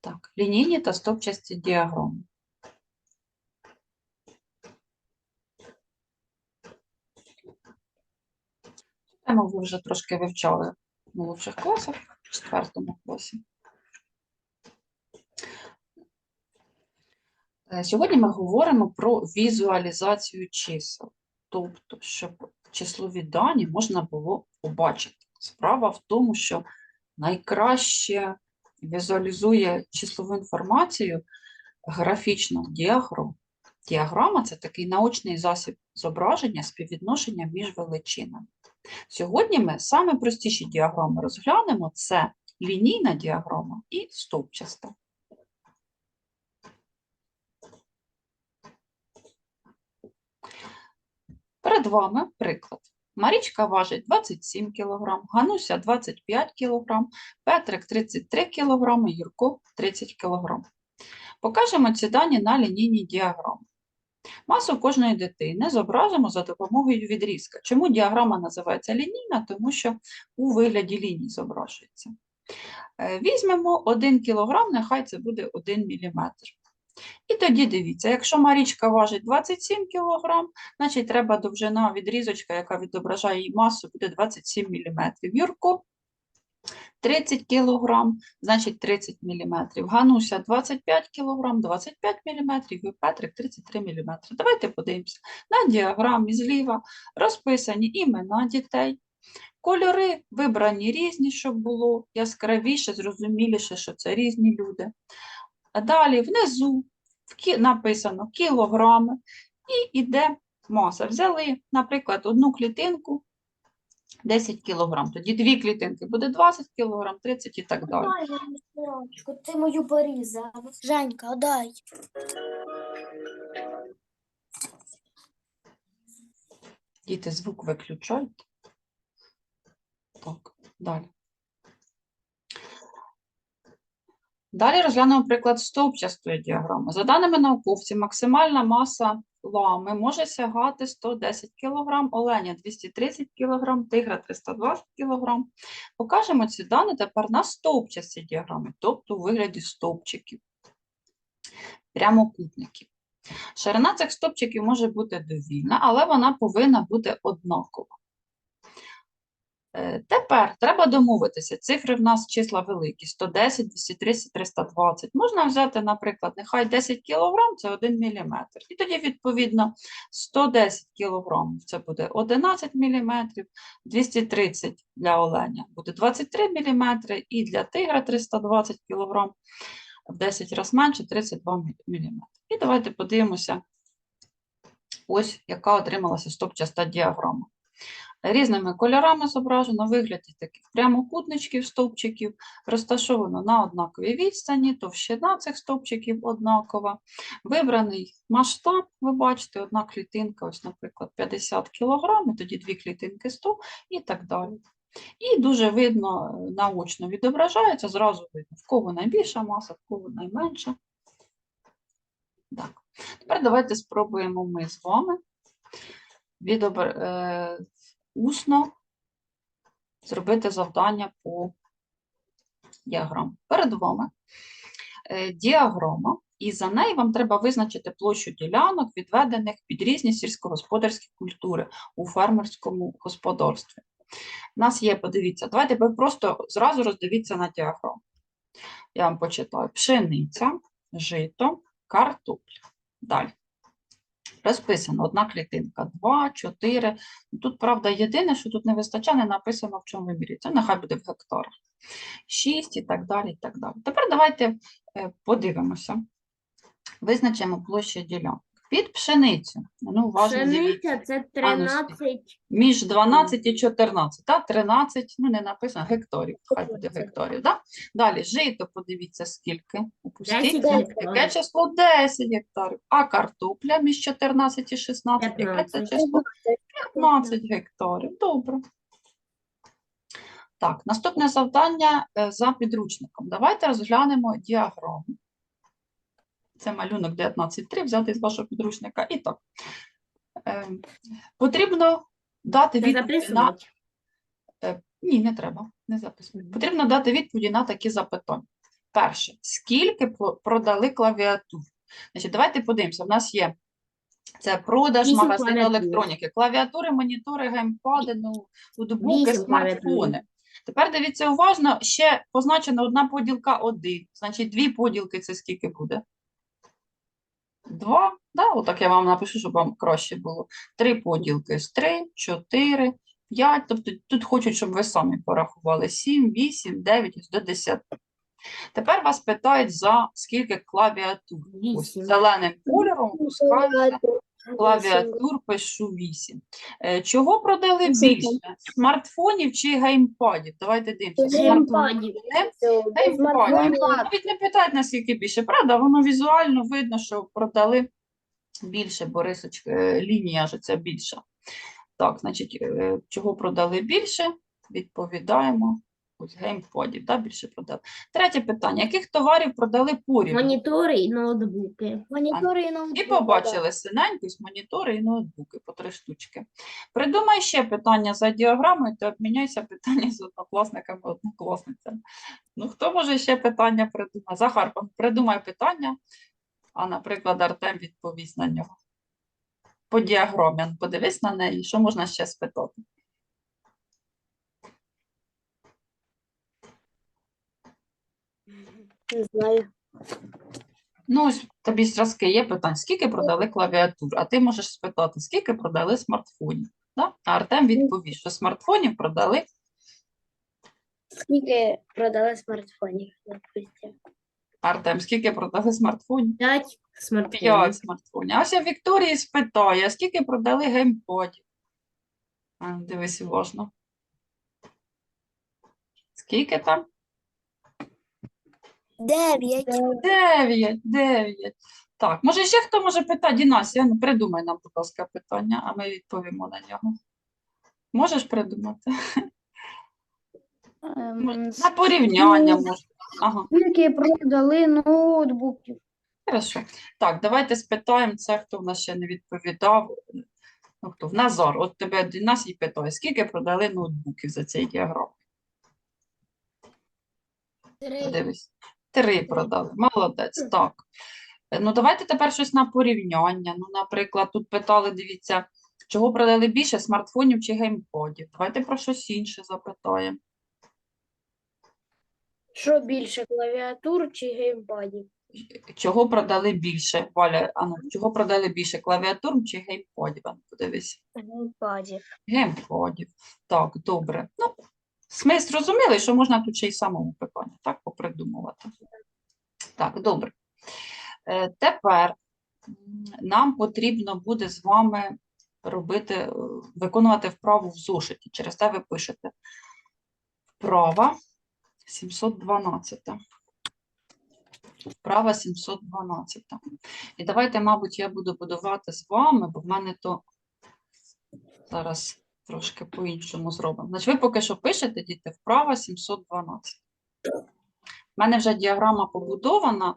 Так, лінійні та стовпчасті діаграми. Тему ви вже трошки вивчали в молодших класах, в четвертому класі. Е, Сьогодні ми говоримо про візуалізацію чисел, тобто, щоб числові дані можна було побачити. Справа в тому, що найкраще візуалізує числову інформацію графічна діаграма. Діаграма це такий наочний засіб зображення співвідношення між величинами. Сьогодні ми саме простіші діаграми розглянемо: це лінійна діаграма і стовпчаста. Перед вами приклад. Марічка важить 27 кг, Гануся 25 кг, Петрик 33 кг, Юрко 30 кг. Покажемо ці дані на лінійній діаграмі. Масу кожної дитини зобразимо за допомогою відрізка. Чому діаграма називається лінійна? Тому що у вигляді ліній зображується. Е, Візьмемо 1 кг, нехай це буде 1 мм. І тоді дивіться, якщо Марічка важить 27 кг, значить треба довжина відрізочка, яка відображає її масу, буде 27 мм. Юрко 30 кг, значить 30 мм. Гануся 25 кг, 25 мм, і Петрик 33 мм. Давайте подивимося. На діаграмі зліва розписані імена дітей. Кольори вибрані різні, щоб було яскравіше, зрозуміліше, що це різні люди. А Далі внизу написано кілограми і йде маса. Взяли, наприклад, одну клітинку 10 кг, тоді дві клітинки буде 20 кг, 30 і так далі. Ти мою порізав. Женька, дай. Діти, звук виключайте. Так, далі. Далі розглянемо приклад стовпчастої діаграми. За даними науковців, максимальна маса лами може сягати 110 кг, оленя 230 кг, тигра 320 кг. Покажемо ці дані тепер на стовпчастій діаграмі, тобто у вигляді стовпчиків, прямокутників. Ширина цих стовпчиків може бути довільна, але вона повинна бути однакова. Е, Тепер треба домовитися. Цифри в нас числа великі: 110, 230, 320. Можна взяти, наприклад, нехай 10 кг це 1 мм. І тоді, відповідно, 110 кг це буде 11 мм, 230 для оленя буде 23 мм, і для тигра 320 кг в 10 разів менше 32 мм. І давайте подивимося, ось яка отрималася стопчаста діаграма. Різними кольорами зображено вигляді таких прямокутничків, стовпчиків, розташовано на однаковій відстані, товщина цих стовпчиків однакова. Вибраний масштаб, ви бачите, одна клітинка, ось, наприклад, 50 кг, тоді дві клітинки 100 і так далі. І дуже видно, е, наочно відображається, зразу видно, в кого найбільша маса, в кого найменша. Так. Тепер давайте спробуємо ми з вами відобр... усно зробити завдання по діаграмі. Перед вами е, діаграма, і за нею вам треба визначити площу ділянок, відведених під різні сільськогосподарські культури у фермерському господарстві. У нас є, подивіться, давайте ви просто зразу роздивіться на діаграму. Я вам почитаю: пшениця, жито, картопля. Далі. Розписано одна клітинка, 2, 4. Тут, правда, єдине, що тут не вистачає, не написано, в чому вимірі. Це нехай буде в гектарах. 6 і так далі. і так далі. Тепер давайте е, подивимося. Визначимо площу ділянок. Під пшеницю. Ну, уважно дивіться. Пшениця це А, ну, 13. Між 12 і 14, та 13, ну не написано, гекторів, хай буде гекторів. Да? Далі, жито, подивіться, скільки. Упустіть. 10 Яке число? 10 гектарів. А картопля між 14 і 16, яке це 15. число? 15 гектарів. Добре. Так, наступне завдання е, за підручником. Давайте розглянемо діаграму. Це малюнок 19.3, взятий з вашого підручника. І так, ем, потрібно дати відповіді на. Е, Ні, не треба, не записувати. Потрібно дати відповіді на такі запитання. перше, скільки продали клавіатур? Значить, давайте подивимося. У нас є це продаж Вісім магазину клавіатур. електроніки, клавіатури, монітори, геймпади, ну, ноутбуки, смартфони. Тепер дивіться уважно, ще позначена одна поділка один. Значить, дві поділки це скільки буде? Два, да? Отак я вам напишу, щоб вам краще було. Три поділки з три, чотири, п'ять. Тобто тут хочуть, щоб ви самі порахували. Сім, вісім, дев'ять, ось до десяти. Тепер вас питають за скільки клавіатур. Ось зеленим кольором пускаються клавіатур, пишу 8. Чого продали більше? Смартфонів чи геймпадів? Давайте дивимося. Геймпадів. Геймпадів. Навіть не питають, наскільки більше, правда? Воно візуально видно, що продали більше, Борисоч, е, лінія ж ця більша. Так, значить, е, чого продали більше? Відповідаємо. Ось геймпадів, да, більше продали. Третє питання. Яких товарів продали порівну? Монітори і ноутбуки. Монітори і ноутбуки. І побачили синенько, ось монітори і ноутбуки по три штучки. Придумай ще питання за діаграмою та обміняйся питання з однокласниками, однокласницями. Ну, хто може ще питання придумати? Захар, придумай питання, а, наприклад, Артем відповість на нього. По діаграмі, подивись на неї, що можна ще спитати? Не знаю. Ну, ось тобі зразки є питань, скільки продали клавіатур, а ти можеш спитати, скільки продали смартфонів. Да? А Артем відповість, що смартфонів продали Скільки продали смартфонів? допустим? Артем, скільки продали смартфонів? П'ять смартфонів. П'ять смартфонів. А ось я Вікторії спитає, а скільки продали геймпадів? А, Дивись уважно. Скільки там? Дев'ять. Дев'ять, дев'ять. Так, може ще хто може питати? Дінасія, ну придумай нам, будь ласка, питання, а ми відповімо на нього. Можеш придумати? Ем, На порівняння може. Ага. Скільки продали ноутбуків? Хорошо. Так, давайте спитаємо це, хто в нас ще не відповідав. Ну, хто? Назар, от тебе Дінасій питає, скільки продали ноутбуків за цей діаграм? Дивись. Три продали. Молодець, так. Ну, давайте тепер щось на порівняння. Ну, наприклад, тут питали, дивіться, чого продали більше, смартфонів чи геймподів? Давайте про щось інше запитаємо. Що більше, клавіатур чи геймпадів? Чого продали більше? Валя, а ну, чого продали більше, клавіатур чи геймподів? Ну, подивись. Геймпадів. Геймподів. Так, добре. Ну, смисл зрозумілий, що можна тут ще й самому питання, так, попридумувати. Так, добре. Е, Тепер нам потрібно буде з вами робити, е, виконувати вправу в зошиті. Через те ви пишете вправа 712. Вправа 712. І давайте, мабуть, я буду будувати з вами, бо в мене то зараз трошки по-іншому зробимо. Значить, ви поки що пишете, діти, вправа 712. У мене вже діаграма побудована,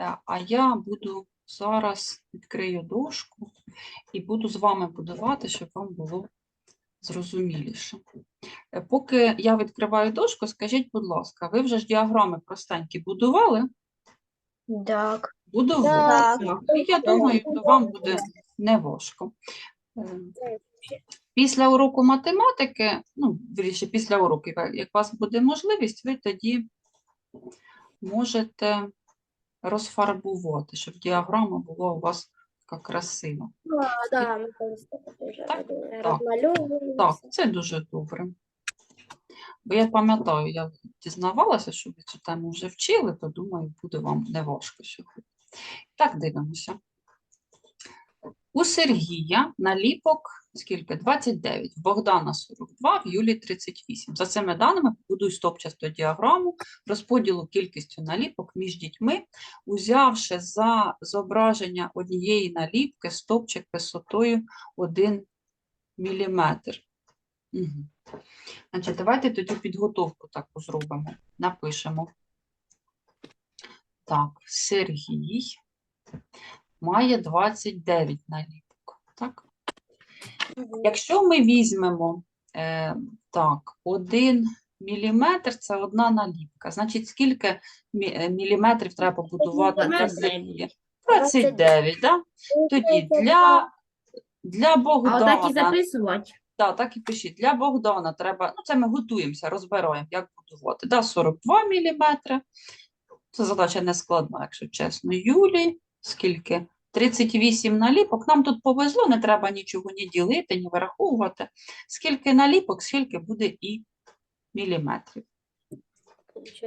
е, а я буду зараз відкрию дошку і буду з вами будувати, щоб вам було зрозуміліше. Е, Поки я відкриваю дошку, скажіть, будь ласка, ви вже ж діаграми простенькі будували? Так. Будували. Так. Так. І я думаю, то вам буде неважко. Після уроку математики, ну, вірніше, після уроків, як- у вас буде можливість, ви тоді можете розфарбувати, щоб діаграма була у вас така красива. А, да, ми так вже Так, це дуже добре. Бо я пам'ятаю, я дізнавалася, що ви цю тему вже вчили, то думаю, буде вам неважко сьогодні. Так, дивимося. У Сергія наліпок скільки? 29, в Богдана 42, в Юлі 38. За цими даними побудуй стопчасту діаграму розподілу кількістю наліпок між дітьми, узявши за зображення однієї наліпки стопчик висотою 1 мм. Угу. Значить, давайте тоді підготовку таку зробимо. Напишемо. Так, Сергій має 29 наліпок. Так? Якщо ми візьмемо е, так, 1 міліметр це одна наліпка. Значить, скільки е, міліметрів треба побудувати для 29. сім'ї? 29, да? Тоді для, для А отак і записувати. да, так і пишіть, для Богдана треба, ну це ми готуємося, розбираємо, як будувати. Да, 42 міліметри. Це задача не складна, якщо чесно. Юлі, скільки? 38 наліпок. Нам тут повезло, не треба нічого ні ділити, ні вираховувати. Скільки наліпок, скільки буде і міліметрів.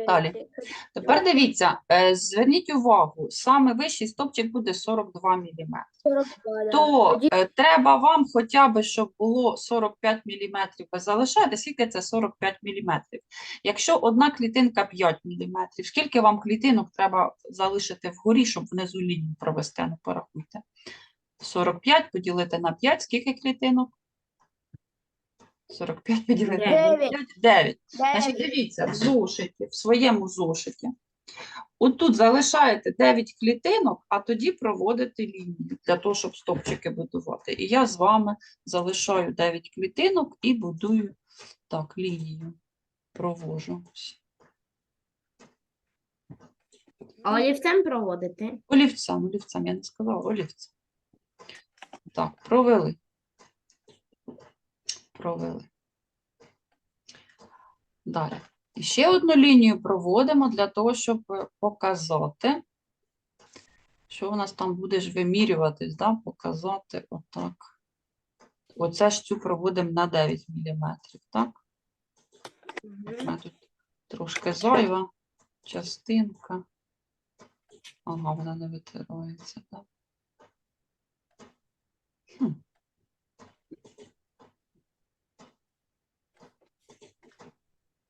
Далі. Тепер дивіться, е, зверніть увагу, саме вищий стопчик буде 42 мм. То е, треба вам хоча б, щоб було 45 мм, ви залишаєте, скільки це 45 мм. Якщо одна клітинка 5 мм, скільки вам клітинок треба залишити вгорі, щоб внизу лінію провести, ну порахуйте. 45 поділити на 5, скільки клітинок? 45 поділити на Дев'ять. 5, 9. Значить, дивіться, в зошиті, в своєму зошиті. Отут залишаєте 9 клітинок, а тоді проводите лінію для того, щоб стовпчики будувати. І я з вами залишаю 9 клітинок і будую так, лінію. Провожу. А олівцем проводити. Олівцем, олівцем, я не сказала, олівцем. Так, провели. Провели. Далі. І ще одну лінію проводимо для того, щоб показати, що у нас там буде ж вимірюватись, да? показати отак. Оце ж цю проводимо на 9 мм, так? У мене тут трошки зайва частинка. Ага, вона не витирається, так? Хм.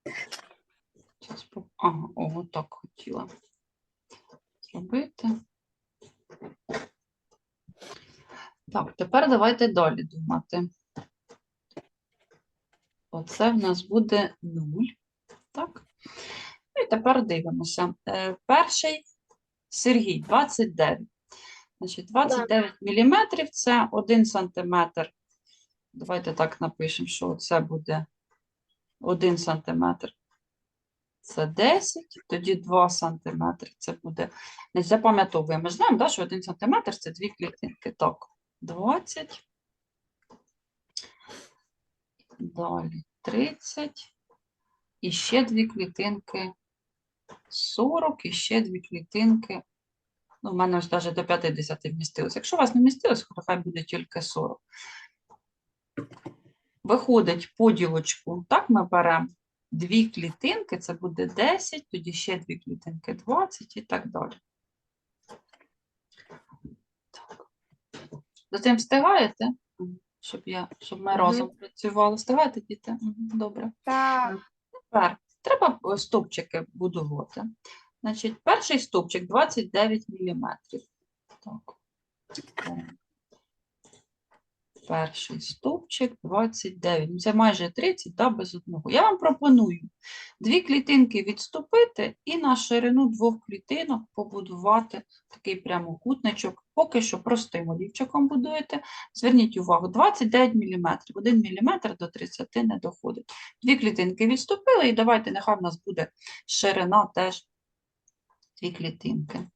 Зараз по... Ага, о, так хотіла зробити. Так, тепер давайте далі думати. Оце в нас буде 0. Так. Ну і тепер дивимося. Е, перший Сергій 29. Значить, 29 міліметрів це 1 сантиметр. Давайте так напишемо, що це буде 1 сантиметр. Це 10, тоді 2 сантиметри. Це буде. Не запам'ятовуємо. Ми ж знаємо, да, що 1 сантиметр це дві клітинки. Так, 20. Далі 30. І ще дві клітинки 40, і ще дві клітинки. Ну, в мене ось навіть до 50 вмістилось. Якщо у вас не вмістилось, то хай буде тільки 40. Виходить поділочку, так ми беремо дві клітинки, це буде 10, тоді ще дві клітинки 20 і так далі. Так. За цим встигаєте? Щоб, я, щоб ми разом працювали. Встигаєте, діти? Добре. Так. Тепер треба е, стовпчики будувати. Значить, перший стовпчик 29 мм. Так. Перший стовпчик 29. Ну, Це майже 30, да, без одного. Я вам пропоную дві клітинки відступити і на ширину двох клітинок побудувати такий прямокутничок. Поки що простим олівчиком будуєте. Зверніть увагу, 29 мм. 1 мм до 30 не доходить. Дві клітинки відступили, і давайте, нехай в нас буде ширина теж дві клітинки.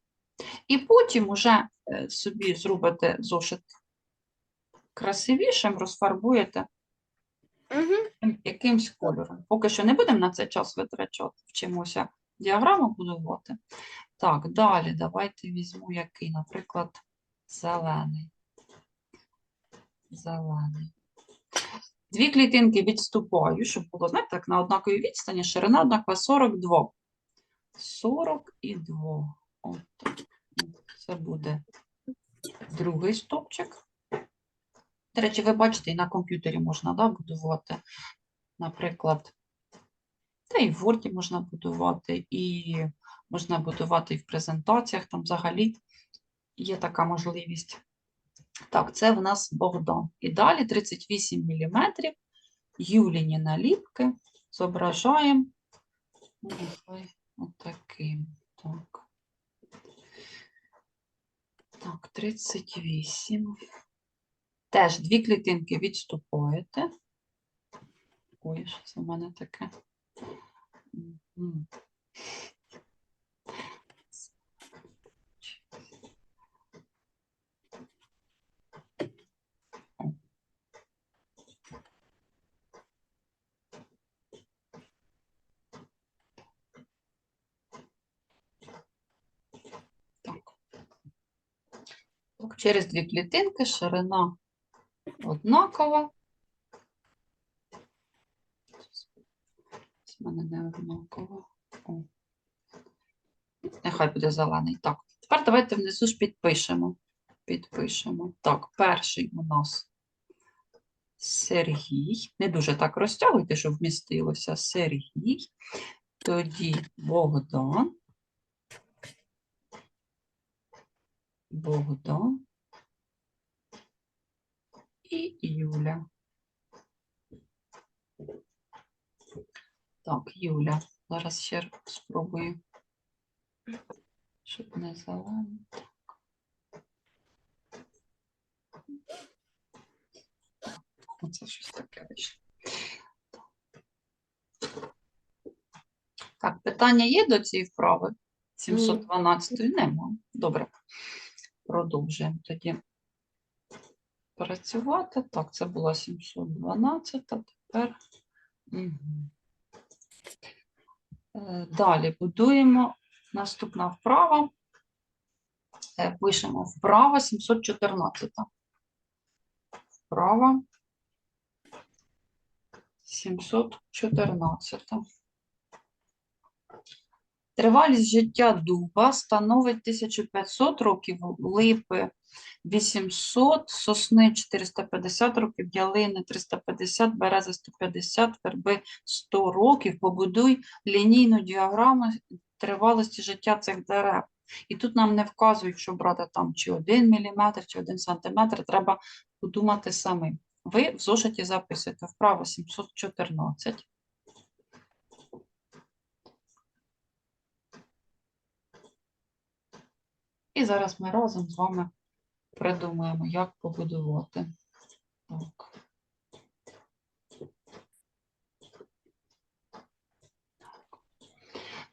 І потім уже е, собі зробите зошит красивішим, розфарбуєте Угу. якимсь кольором. Поки що не будемо на цей час витрачати, вчимося діаграму будувати. Так, далі давайте візьму який, наприклад, зелений. Зелений. Дві клітинки відступаю, щоб було, знаєте, так, на однаковій відстані, ширина однакова 42. 42. От. Це буде другий стопчик. До речі, ви бачите, і на комп'ютері можна да, будувати, наприклад, та і в Word можна будувати, і можна будувати і в презентаціях, там взагалі є така можливість. Так, це в нас Богдан. І далі 38 мм, Юліні наліпки, зображаємо отаким. Так. Так, 38. Теж дві клітинки відступаєте. Ой, що це в мене таке? Через дві клітинки ширина однакова. З мене не однаково. О. Нехай буде зелений. Так, тепер давайте внизу ж підпишемо. Підпишемо. Так, перший у нас Сергій. Не дуже так розтягуйте, щоб вмістилося. Сергій. Тоді Богдан. Богдан. І Юля. Так, Юля. Зараз ще спробую. Щоб не зелено. Оце щось таке вийшло. Так, питання є до цієї вправи? 712 нема. Добре. Продовжуємо тоді працювати. Так, це була 712, тепер. Е, Далі будуємо наступна вправа. Е, Пишемо вправа 714. Вправа 714. Тривалість життя дуба становить 1500 років, липи 800, сосни 450 років, ялини 350, берези 150, верби 100 років. Побудуй лінійну діаграму тривалості життя цих дерев. І тут нам не вказують, що брати там чи 1 мм, чи 1 см, треба подумати самим. Ви в зошиті записуєте вправо 714. І зараз ми разом з вами придумаємо, як побудувати. Так.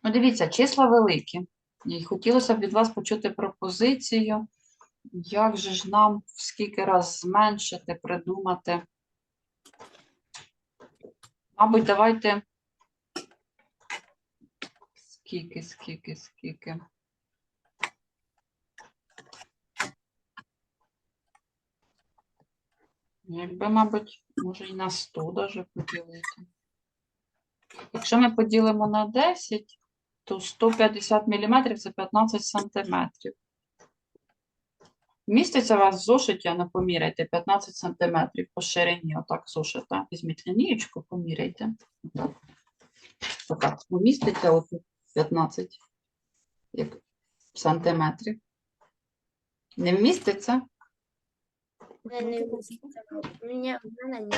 Ну, дивіться, числа великі. І хотілося б від вас почути пропозицію, як же ж нам в скільки раз зменшити, придумати. Мабуть, давайте. Скільки, скільки, скільки. Якби, мабуть, може і на 100 даже поділити. Якщо ми поділимо на 10, то 150 мм це 15 сантиметрів. Міститься у вас в зошиті, а не поміряйте, 15 сантиметрів по ширині, отак зошита. Візьміть лінієчку, поміряйте. Отак. Поміститься отут 15 як сантиметрів. Не вміститься? Мене ні.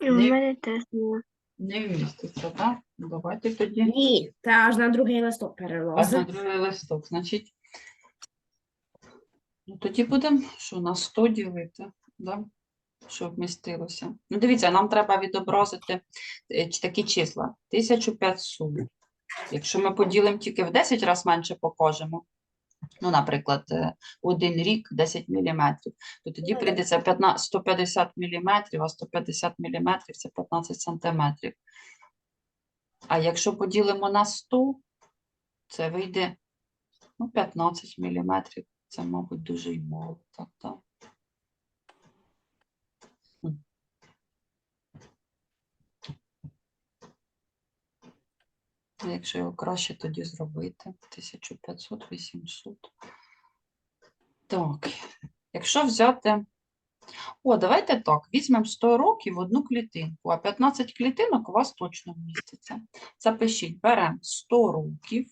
Не- мене теж не. Не вміститься, так? Давайте тоді. Ні, це аж на другий листок Аж на другий листок. Значить, ну тоді будемо, що на 100 ділити, да? щоб вмістилося. Ну, дивіться, нам треба відобразити е, такі числа. 1500. Якщо ми поділимо тільки в 10 разів менше покажемо, ну, наприклад, е, один рік 10 мм, то тоді Ну, прийдеться 15, 150 мм, а 150 мм – це 15 сантиметрів. А якщо поділимо на 100, це вийде ну, 15 мм. Це, мабуть, дуже й мало. Так, так. Якщо його краще тоді зробити, 1500, 800. Так, якщо взяти. О, давайте так, візьмемо 100 років одну клітинку, а 15 клітинок у вас точно вміститься. Запишіть, беремо 100 років,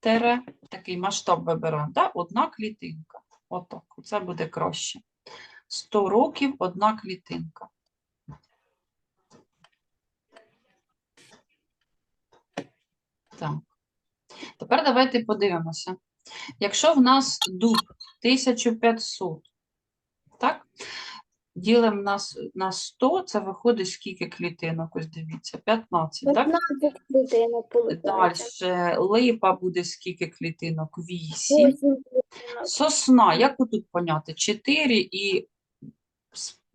тере, такий масштаб вибираємо, да? одна клітинка. Отак, це буде краще. 100 років, одна клітинка. Так. Тепер давайте подивимося. Якщо в нас дуб 1500, так? Ділимо на, на 100, це виходить скільки клітинок, ось дивіться, 15, так? 15 клітинок Далі липа буде скільки клітинок? 8. 8 клітинок. Сосна, як тут поняти? 4 і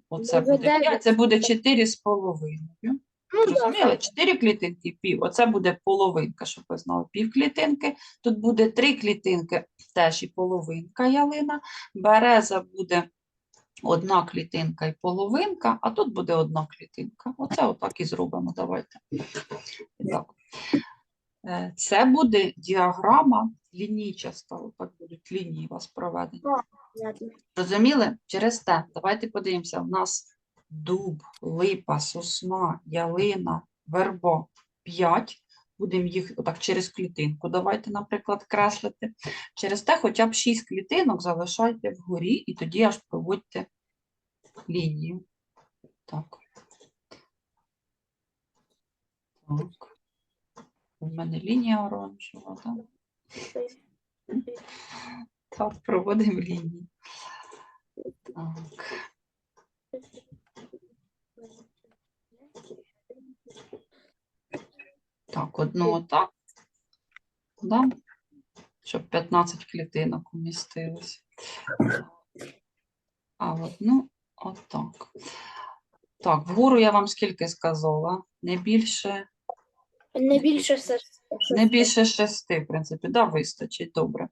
оце буде 5, це буде 4 з половиною. Ну, Зрозуміли? 4 клітинки, пів. Оце буде половинка, щоб ви знали. Пів клітинки. Тут буде 3 клітинки, теж і половинка ялина. Береза буде одна клітинка і половинка, а тут буде одна клітинка. Оце отак і зробимо. Давайте. Так. Е, Це буде діаграма лінійчаста. Отак будуть лінії у вас проведені. Розуміли? Через те, давайте подивимося, в нас дуб, липа, сосна, ялина, верба 5. Будемо їх отак через клітинку, давайте, наприклад, креслити. Через те хоча б 6 клітинок залишайте вгорі і тоді аж проводьте лінію. Так. Так. У мене лінія оранжева, так? Так, проводимо лінію. Так. Так, одну отак. Да? Щоб 15 клітинок умістилось. А одну отак. Так, вгору я вам скільки сказала? Не більше, Не більше все. не більше шести, в принципі, да, вистачить, добре.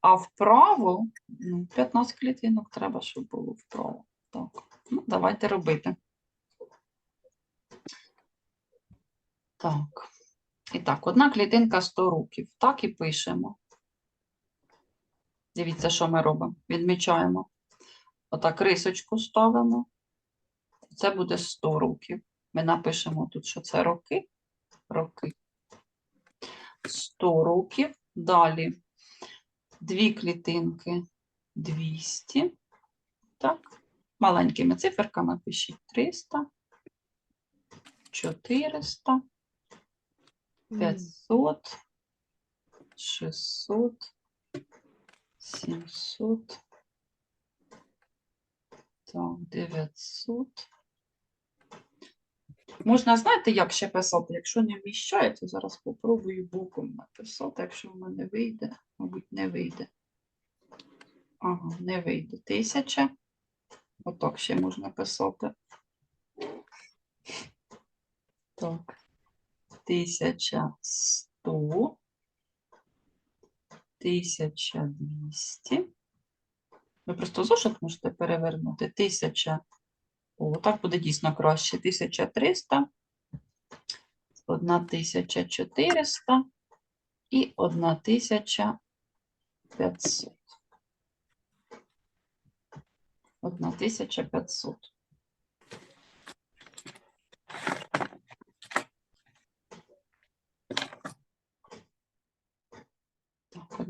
А вправо, ну, 15 клітинок треба, щоб було вправо. Так, ну, давайте робити. Так. І так, одна клітинка 100 років. Так і пишемо. Дивіться, що ми робимо. Відмічаємо. Отак рисочку ставимо. Це буде 100 років. Ми напишемо тут, що це роки. Роки. 100 років. Далі дві клітинки 200. Так. Маленькими циферками пишіть 300, 400. 500, 600, 700, так, 900. Можна, знаєте, як ще писати? Якщо не вміщається, зараз попробую боком написати. Якщо в мене вийде, мабуть, не вийде. Ага, не вийде. Тисяча. Отак ще можна писати. Так. 1100, 1200. Ви просто зошит можете перевернути. 1000. О, так буде дійсно краще. 1300, 1400 і 1500. 1500.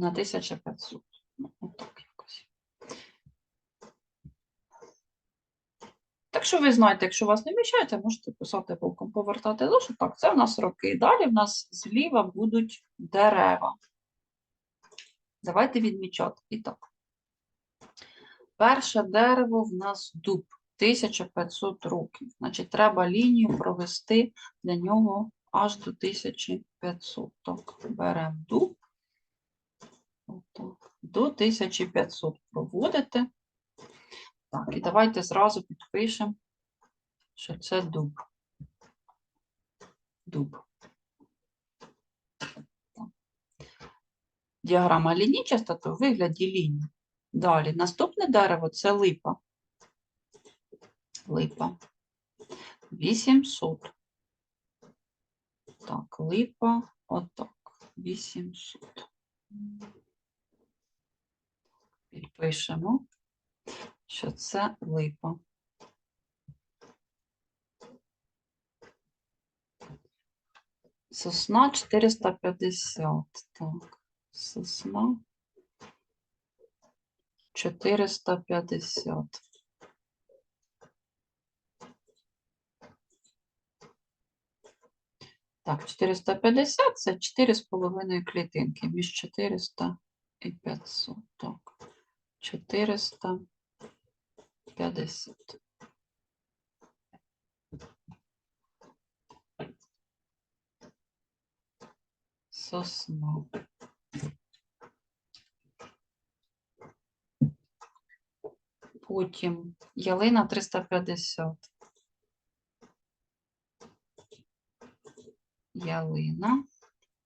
Так, 1500. Ну, отак якось. Так що ви знаєте, якщо вас не вміщається, можете писати боком, повертати лише так. Це в нас роки. Далі в нас зліва будуть дерева. Давайте відмічати. І так. Перше дерево в нас дуб. 1500 років. Значить, треба лінію провести для нього аж до 1500. Так, беремо дуб. До 1500 проводите. Так, і давайте зразу підпишемо, що це дуб. Дуб. Діаграма лінійчаста, то в вигляді лінії. Далі, наступне дерево це липа. Липа. 800. Так, липа, отак. 800. Підпишемо, що це липа. Сосна 450. Так, сосна 450. Так, 450 це 4,5 клітинки між 400 і 500. Так, 450. Сосна. Потім ялина 350. Ялина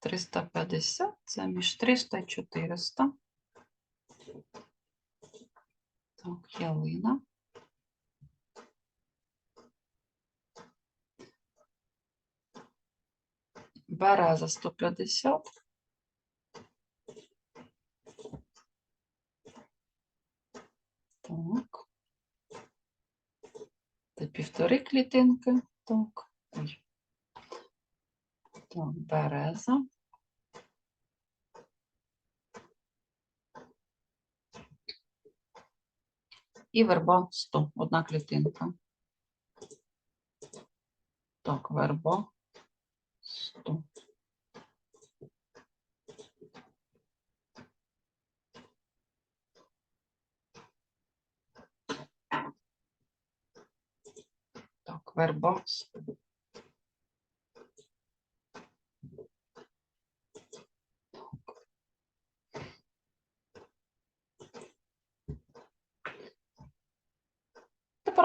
350, це між 300 і 400. Ялина. Береза 150. Так. Це півтори клітинки. Так. Ой. Так, береза. І верба 100, одна клітинка. Так, верба 100. Так, верба 100.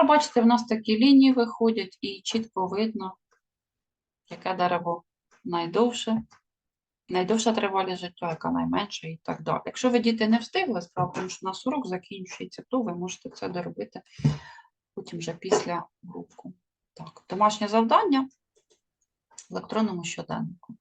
Бачите, в нас такі лінії виходять і чітко видно, яке дерево найдовше, найдовша тривалість життя, яка найменша і так далі. Якщо ви діти не встигли, справа, тому що у нас урок закінчується, то ви можете це доробити потім вже після уроку. Так, домашнє завдання в електронному щоденнику.